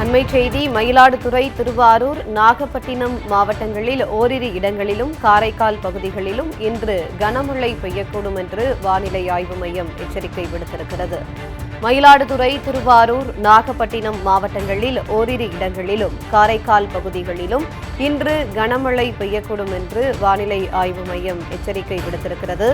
அண்மை செய்தி மயிலாடுதுறை திருவாரூர் நாகப்பட்டினம் மாவட்டங்களில் ஓரிரு இடங்களிலும் காரைக்கால் பகுதிகளிலும் இன்று கனமழை பெய்யக்கூடும் என்று வானிலை ஆய்வு மையம் எச்சரிக்கை விடுத்திருக்கிறது. மயிலாடுதுறை திருவாரூர் நாகப்பட்டினம் மாவட்டங்களில் ஓரிரு இடங்களிலும் காரைக்கால் பகுதிகளிலும் இன்று கனமழை பெய்யக்கூடும் என்று வானிலை ஆய்வு மையம் எச்சரிக்கை விடுத்திருக்கிறது.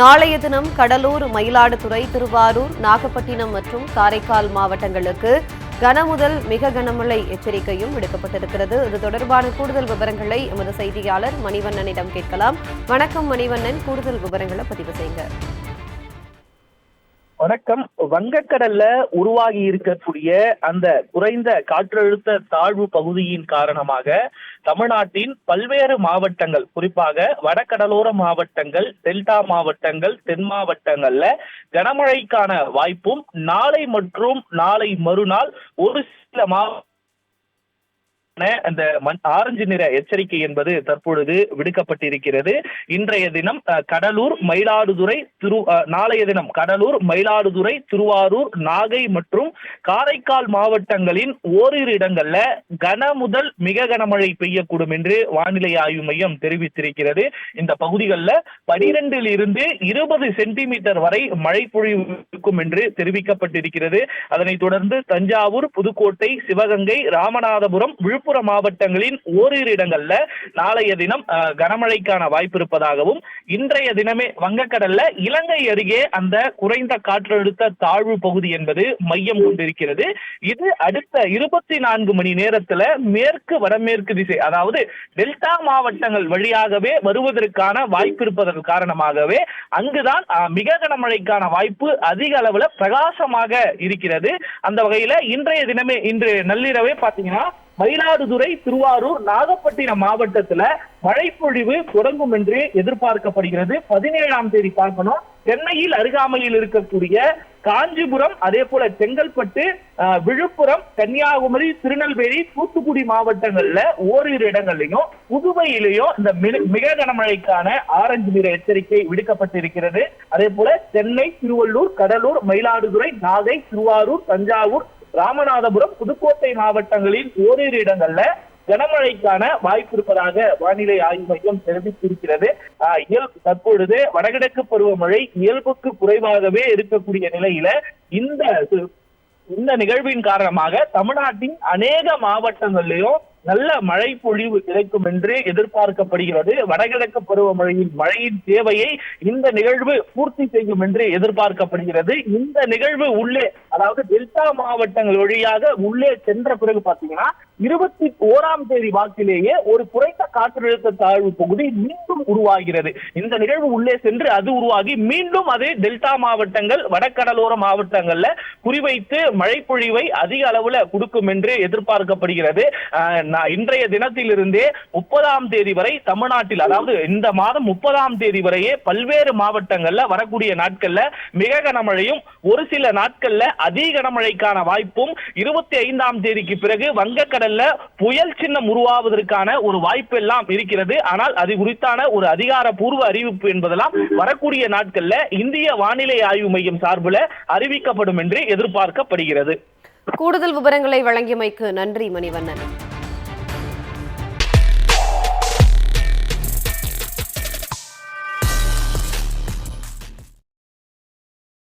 நாளைய தினம் கடலூர் மயிலாடுதுறை திருவாரூர் நாகப்பட்டினம் மற்றும் காரைக்கால் மாவட்டங்களுக்கு கனமுதல் மிக கனமழை எச்சரிக்கையும் விடுக்கப்பட்டிருக்கிறது. இது தொடர்பான கூடுதல் விவரங்களை எமது செய்தியாளர் மணிவண்ணனிடம் கேட்கலாம். வணக்கம் மணிவண்ணன் கூடுதல் விவரங்களை பதிவு செய்யுங்க வணக்கம். வங்கக்கடல்ல உருவாகி இருக்கக்கூடிய அந்த குறைந்த காற்றழுத்த தாழ்வு பகுதியின் காரணமாக தமிழ்நாட்டின் பல்வேறு மாவட்டங்கள் குறிப்பாக வடகடலோர மாவட்டங்கள் டெல்டா மாவட்டங்கள் தென் மாவட்டங்கள்ல கனமழைக்கான வாய்ப்பும் நாளை மற்றும் நாளை மறுநாள் ஒரு சில மாவட்ட அந்த ஆரஞ்சு நிற எச்சரிக்கை என்பது தற்பொழுது விடுக்கப்பட்டிருக்கிறது. இன்றைய தினம் கடலூர் மயிலாடுதுறை திரு நாளைய தினம் கடலூர் மயிலாடுதுறை திருவாரூர் நாகை மற்றும் காரைக்கால் மாவட்டங்களின் ஓரிரு இடங்கள்ல கன முதல் மிக கனமழை பெய்யக்கூடும் என்று வானிலை ஆய்வு மையம் தெரிவித்திருக்கிறது. இந்த பகுதிகளில் பனிரெண்டில் இருந்து இருபது சென்டிமீட்டர் வரை மழை பொழிவு இருக்கும் என்று தெரிவிக்கப்பட்டிருக்கிறது. அதனைத் தொடர்ந்து தஞ்சாவூர் புதுக்கோட்டை சிவகங்கை ராமநாதபுரம் விழுப்புரம் மாவட்டங்களின் ஓரிரு இடங்கள்ல நாளைய தினம் கனமழைக்கான வாய்ப்பு இருப்பதாகவும் இன்றைய தினமே வங்கக்கடல்ல இலங்கை அருகே அந்த குறைந்த காற்றழுத்த தாழ்வு பகுதி என்பது மையம் கொண்டிருக்கிறது. இது அடுத்த இருபத்தி நான்கு மணி நேரத்துல மேற்கு வடமேற்கு திசை அதாவது டெல்டா மாவட்டங்கள் வழியாகவே வருவதற்கான வாய்ப்பு இருப்பதன் காரணமாகவே அங்குதான் மிக கனமழைக்கான வாய்ப்பு அதிக அளவுல பிரகாசமாக இருக்கிறது. அந்த வகையில இன்றைய தினமே இன்று நள்ளிரவே பாத்தீங்கன்னா மயிலாடுதுறை திருவாரூர் நாகப்பட்டினம் மாவட்டத்துல மழைப்பொழிவு தொடங்கும் என்று எதிர்பார்க்கப்படுகிறது. பதினேழாம் தேதி பார்க்கணும். சென்னையில் அருகாமையில் இருக்கக்கூடிய காஞ்சிபுரம் அதே போல செங்கல்பட்டு விழுப்புரம் கன்னியாகுமரி திருநெல்வேலி தூத்துக்குடி மாவட்டங்கள்ல ஓரிரு இடங்கள்லையும் புதுவையிலையும் இந்த மிக- மிக கனமழைக்கான ஆரஞ்சு நிற எச்சரிக்கை விடுக்கப்பட்டிருக்கிறது. அதே போல சென்னை திருவள்ளூர் கடலூர் மயிலாடுதுறை நாகை திருவாரூர் தஞ்சாவூர் ராமநாதபுரம் புதுக்கோட்டை மாவட்டங்களில் ஓரிரு இடங்கள்ல கனமழைக்கான வாய்ப்பு இருப்பதாக வானிலை ஆய்வு மையம் தெரிவித்திருக்கிறது. ஆஹ், இயல்பு தற்பொழுது வடகிழக்கு பருவமழை இயல்புக்கு குறைவாகவே இருக்கக்கூடிய நிலையில இந்த இந்த நிகழ்வின் காரணமாக தமிழ்நாட்டின் அநேக மாவட்டங்களிலும் நல்ல மழை பொழிவு கிடைக்கும் என்று எதிர்பார்க்கப்படுகிறது. வடகிழக்கு பருவமழையின் மழையின் தேவையை இந்த நிகழ்வு பூர்த்தி செய்யும் என்று எதிர்பார்க்கப்படுகிறது. இந்த நிகழ்வு உள்ளே அதாவது டெல்டா மாவட்டங்கள் வழியாக உள்ளே சென்ற பிறகு பாத்தீங்கன்னா இருபத்தி ஓராம் தேதி வாக்கிலேயே ஒரு குறைந்த காற்றழுத்த தாழ்வு பகுதி மீண்டும் உருவாகிறது. இந்த நிகழ்வு உள்ளே சென்று அது உருவாகி மீண்டும் அது டெல்டா மாவட்டங்கள் வடகடலோர மாவட்டங்கள்ல குறிவைத்து மழை பொழிவை அதிக அளவுல கொடுக்கும் என்று எதிர்பார்க்கப்படுகிறது. இன்றைய தினத்திலிருந்தே முப்பதாம் தேதி வரை தமிழ்நாட்டில் அதாவது இந்த மாதம் முப்பதாம் தேதி வரையே பல்வேறு மாவட்டங்கள்ல வரக்கூடிய நாட்கள்ல மிக கனமழையும் ஒரு சில நாட்கள்ல அதிக கனமழைக்கான வாய்ப்பும் இருபத்தி ஐந்தாம் தேதிக்கு பிறகு வங்கக்கடல்ல புயல் சின்னம் உருவாவதற்கான ஒரு வாய்ப்பு எல்லாம் இருக்கிறது. ஆனால் அது குறித்தான ஒரு அதிகாரப்பூர்வ அறிவிப்பு என்பதெல்லாம் வரக்கூடிய நாட்கள்ல இந்திய வானிலை ஆய்வு மையம் சார்பில் அறிவிக்கப்படும் என்று எதிர்பார்க்கப்படுகிறது. கூடுதல் விவரங்களை வழங்கியமைக்கு நன்றி மணிவண்ணன்.